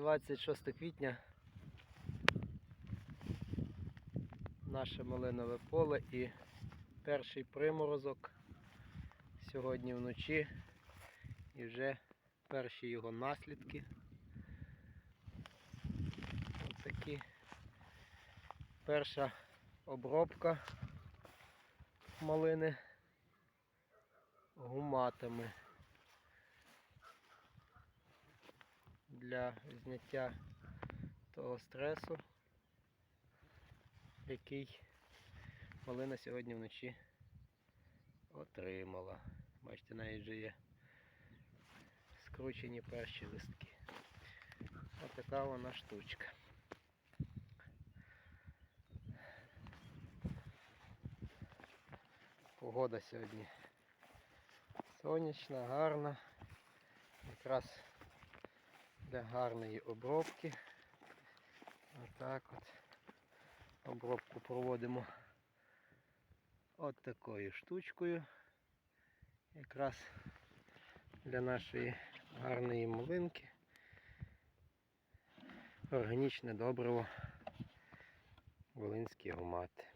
26 квітня наше малинове поле і перший приморозок сьогодні вночі і вже перші його наслідки. Ось такі. Перша обробка малини гуматами для зняття того стресу, який малина сьогодні вночі отримала. Бачите, навіть вже є скручені перші листки. Ось така вона штучка. Погода сьогодні сонячна, гарна. Якраз для гарної обробки. Отак от обробку проводимо от такою штучкою. Якраз для нашої гарної малинки. Органічне добриво Волинські гумати.